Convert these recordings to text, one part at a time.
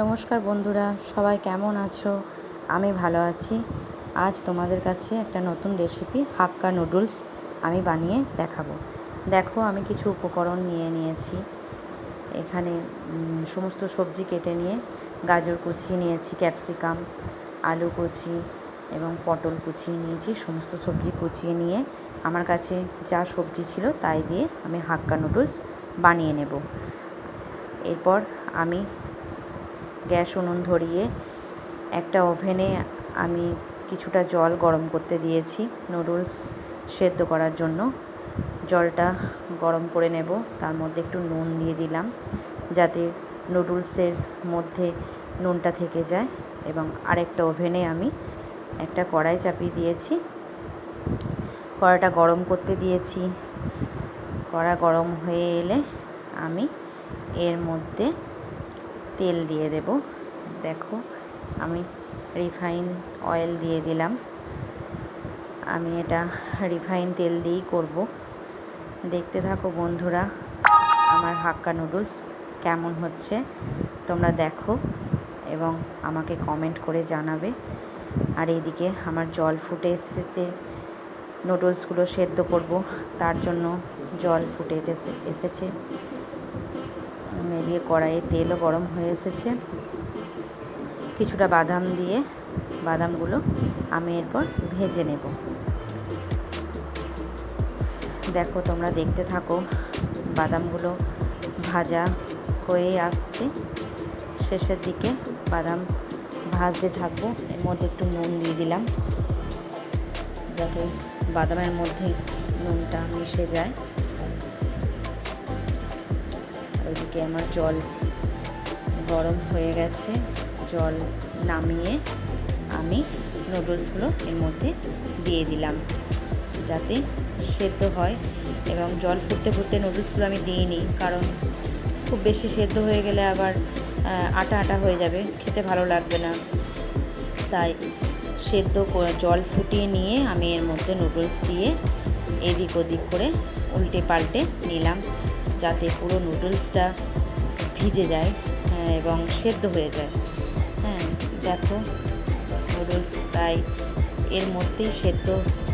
নমস্কার বন্ধুরা, সবাই কেমন আছো? আমি ভালো আছি। আজ তোমাদের কাছে একটা নতুন রেসিপি হাক্কা নুডলস আমি বানিয়ে দেখাবো। দেখো, আমি কিছু উপকরণ নিয়ে নিয়েছি। এখানে সমস্ত সবজি কেটে নিয়ে গাজর কুচি নিয়েছি ক্যাপসিকাম আলু কুচি এবং পটল কুচিয়ে নিয়েছি। সমস্ত সবজি কুচিয়ে নিয়ে আমার কাছে যা সবজি ছিল তাই দিয়ে আমি হাক্কা নুডলস বানিয়ে নেব। এরপর আমি গ্যাস উনুন ধরিয়ে একটা ওভেনে আমি কিছুটা জল গরম করতে দিয়েছি, নুডলস সেদ্ধ করার জন্য। জলটা গরম করে নেব, তার মধ্যে একটু নুন দিয়ে দিলাম, যাতে নুডলসের মধ্যে নুনটা থেকে যায়। এবং আরেকটা ওভেনে আমি একটা কড়াই চাপিয়ে দিয়েছি। কড়াটা গরম করতে দিয়েছি। কড়া গরম হয়ে এলে আমি এর মধ্যে তেল দিয়ে দেব। দেখো, আমি রিফাইন অয়েল দিয়ে দিলাম। আমি এটা রিফাইন তেল দিয়েই করব। দেখতে থাকো বন্ধুরা, আমার হাক্কা নুডলস কেমন হচ্ছে? তোমরা দেখো এবং আমাকে কমেন্ট করে জানাবে। আর এইদিকে আমার জল ফুটে এসেছে নুডলসগুলো সেদ্ধ করব, তার জন্য জল ফুটে এসে, এসেছে। এদিকে কড়াইয়ে তেলও গরম হয়ে এসেছে। কিছুটা বাদাম দিয়ে বাদামগুলো আমি এরপর ভেজে নেব। দেখো তোমরা দেখতে থাকো, বাদামগুলো ভাজা হয়ে আসছে। শেষের দিকে বাদাম ভাজতে থাকব, এর মধ্যে একটু নুন দিয়ে দিলাম। যাতে বাদামের মধ্যে নুনটা মিশে যায়। ওইদিকে আমার জল গরম হয়ে গেছে। জল নামিয়ে আমি নুডলসগুলো এর মধ্যে দিয়ে দিলাম যাতে সেদ্ধ হয় এবং জল ফুটতে ফুটতে নুডলসগুলো আমি দিইনি কারণ খুব বেশি সেদ্ধ হয়ে গেলে আবার আটা আটা হয়ে যাবে, খেতে ভালো লাগবে না। তাই সেদ্ধ জল ফুটিয়ে নিয়ে আমি এর মধ্যে নুডলস দিয়ে এদিক ওদিক করে উল্টে পাল্টে নিলাম। যাতে পুরো নুডলসটা ভিজে যায় এবং সেদ্ধ হয়ে যায়। হ্যাঁ দেখো নুডলস প্রায় এর মধ্যেই সেদ্ধ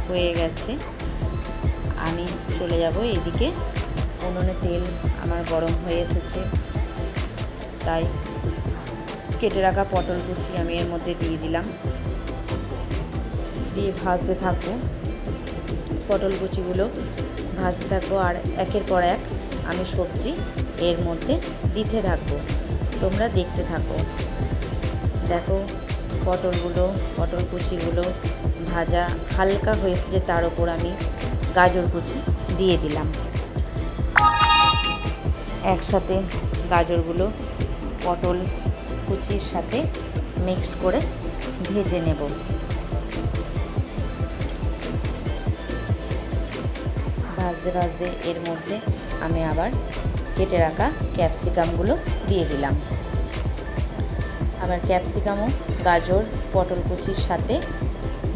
হয়ে গেছে। আমি চলে যাব এদিকে উনুনে তেল আমার গরম হয়ে এসেছে। তাই কেটে রাখা পটল কুচি আমি এর মধ্যে দিয়ে দিলাম। দিয়ে ভাজতে থাকব। পটল কুচিগুলো ভাজতে থাকব আর একের পর এক। আমি সবজি এর মধ্যে দিতে থাকব। তোমরা দেখতে থাকো। দেখো, পটলগুলো, পটল কুচিগুলো ভাজা হালকা হয়েছে যে তার ওপর আমি গাজর কুচি দিয়ে দিলাম। একসাথে গাজরগুলো পটল কুচির সাথে মিক্সড করে ভেজে নেব। ভাজতে ভাজতে এর মধ্যে আমি আবার কেটে রাখা ক্যাপসিকামগুলো দিয়ে দিলাম। আবার ক্যাপসিকামও গাজর, পটল কুচির সাথে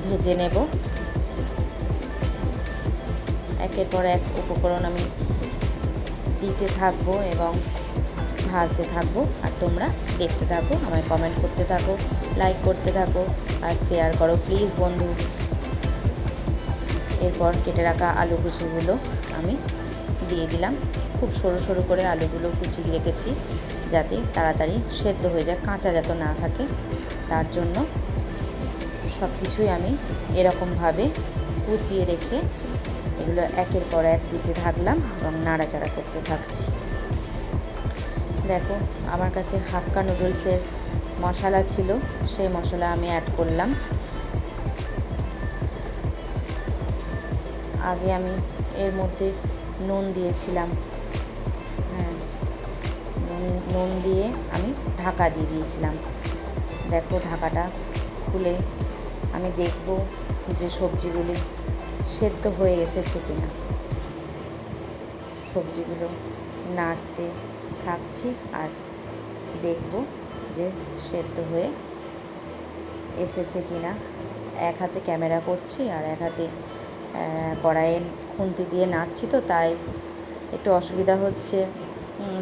ভেজে নেব। একের পর এক উপকরণ আমি দিতে থাকব এবং ভাজতে থাকব। আর তোমরা দেখতে থাকো, আমায় কমেন্ট করতে থাকো লাইক করতে থাকো আর শেয়ার করো প্লিজ বন্ধু। এরপর কেটে রাখা আলু কুচিগুলো আমি দিয়ে দিলাম। খুব সরু সরু করে আলুগুলো কুচিয়ে রেখেছি যাতে তাড়াতাড়ি সেদ্ধ হয়ে যায়, কাঁচা যাতে না থাকে। তার জন্য সব কিছুই আমি এরকমভাবে কুচিয়ে রেখে এগুলো একের পর এক দিতে থাকলাম এবং নাড়াচাড়া করতে থাকছি। দেখো, আমার কাছে হাক্কা নুডলসের মশলা ছিল, সেই মশলা আমি অ্যাড করলাম। আগে আমি এর মধ্যে নুন দিয়েছিলাম। হ্যাঁ নুন নুন দিয়ে আমি ঢাকা দিয়ে দিয়েছিলাম। দেখো ঢাকাটা খুলে আমি দেখব যে সবজিগুলি সেদ্ধ হয়ে এসেছে কিনা। সবজিগুলো নাড়তে থাকছি আর দেখব যে সেদ্ধ হয়ে এসেছে কিনা। এক হাতে ক্যামেরা করছি আর এক হাতে কড়াইয়ে খুন্তি দিয়ে নাড়ছি তো, তাই একটু অসুবিধা হচ্ছে।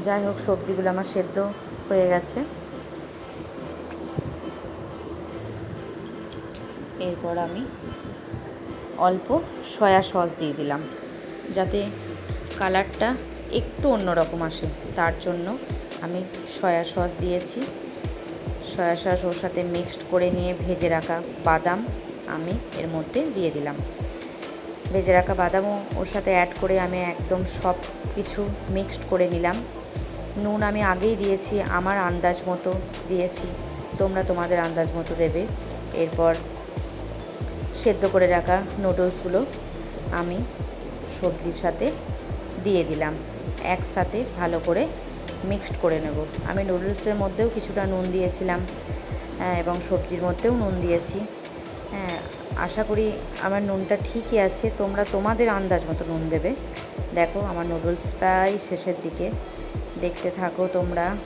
যাই হোক, সবজিগুলো আমার সেদ্ধ হয়ে গেছে। এরপর আমি অল্প সয়া সস দিয়ে দিলাম, যাতে কালারটা একটু অন্যরকম আসে। তার জন্য আমি সয়া সস দিয়েছি। সয়া সস ওর সাথে মিক্সড করে নিয়ে ভেজে রাখা বাদাম আমি এর মধ্যে দিয়ে দিলাম। ভেজে রাখা বাদামও ওর সাথে অ্যাড করে আমি একদম সব কিছু মিক্সড করে নিলাম। নুন আমি আগেই দিয়েছি আমার আন্দাজ মতো দিয়েছি। তোমরা তোমাদের আন্দাজ মতো দেবে। এরপর সেদ্ধ করে রাখা নুডলসগুলো আমি সবজির সাথে দিয়ে দিলাম। একসাথে ভালো করে মিক্সড করে নেব। আমি নুডলসের মধ্যেও কিছুটা নুন দিয়েছিলাম হ্যাঁ, এবং সবজির মধ্যেও নুন দিয়েছি। হ্যাঁ আশা করি আমার নুনটা ঠিকই আছে। তোমরা তোমাদের আন্দাজ মতো নুন দেবে। দেখো, আমার নুডলস প্রায় শেষের দিকে। দেখতে থাকো তোমরা।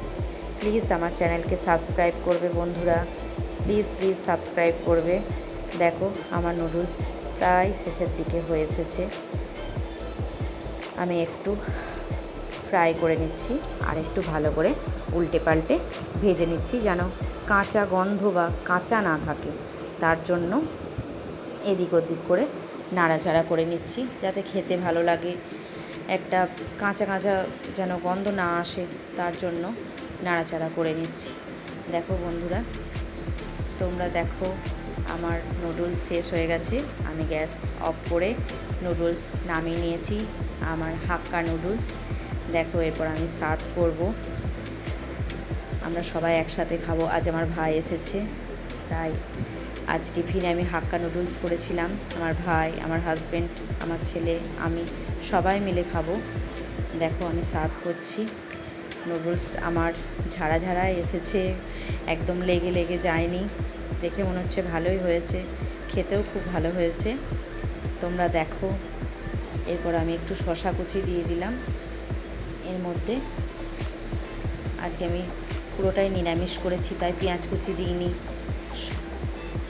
প্লিজ আমার চ্যানেলকে সাবস্ক্রাইব করবে বন্ধুরা। প্লিজ প্লিজ সাবস্ক্রাইব করবে। দেখো, আমার নুডলস প্রায় শেষের দিকে হয়ে এসেছে। আমি একটু ফ্রাই করে নিচ্ছি আর একটু ভালো করে উল্টে পাল্টে ভেজে নিচ্ছি যেন কাঁচা গন্ধ বা কাঁচা না থাকে। তার জন্য এদিক ওদিক করে নাড়াচাড়া করে নিচ্ছি যাতে খেতে ভালো লাগে। একটা কাঁচা কাঁচা যেন গন্ধ না আসে, তার জন্য নাড়াচাড়া করে নিচ্ছি। দেখো বন্ধুরা, তোমরা দেখো আমার নুডলস শেষ হয়ে গেছে। আমি গ্যাস অফ করে নুডলস নামিয়ে নিয়েছি, আমার হাক্কা নুডলস দেখো এরপর আমি সার্ভ করব। আমরা সবাই একসাথে খাব, আজ আমার ভাই এসেছে, তাই আজ টিফিনে আমি হাক্কা নুডলস করেছিলাম। আমার ভাই, আমার হাজব্যান্ড আমার ছেলে, আমি সবাই মিলে খাব। দেখো, আমি সার্ভ করছি। নুডলস আমার ঝাড়া ঝাড়া এসেছে। একদম লেগে লেগে যায়নি। দেখে মনে হচ্ছে ভালোই হয়েছে। খেতেও খুব ভালো হয়েছে। তোমরা দেখো। এরপর আমি একটু শশা কুচি দিয়ে দিলাম। এর মধ্যে আজকে আমি পুরোটাই নিরামিষ করেছি, তাই পেঁয়াজ কুচি দিইনি।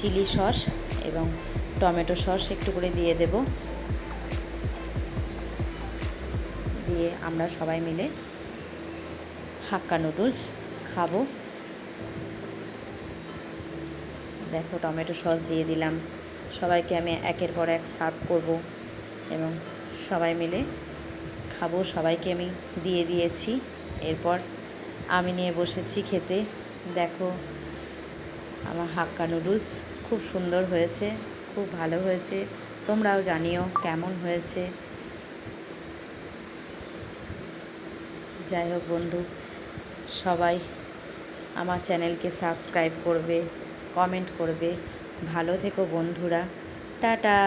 চিলি সস এবং টমেটো সস একটু করে দিয়ে দেব। দিয়ে আমরা সবাই মিলে হাক্কা নুডলস খাব। দেখো টমেটো সস দিয়ে দিলাম। সবাইকে আমি একের পর এক সার্ভ করব এবং সবাই মিলে খাব। সবাইকে আমি দিয়ে দিয়েছি। এরপর আমি নিয়ে বসেছি খেতে। দেখো আমার হাক্কা নুডলস খুব সুন্দর হয়েছে, খুব ভালো হয়েছে। তোমরাও জানিও কেমন হয়েছে। যাই হোক বন্ধু, সবাই আমার চ্যানেলকে সাবস্ক্রাইব করবে, কমেন্ট করবে। ভালো থেকো বন্ধুরা, টাটা।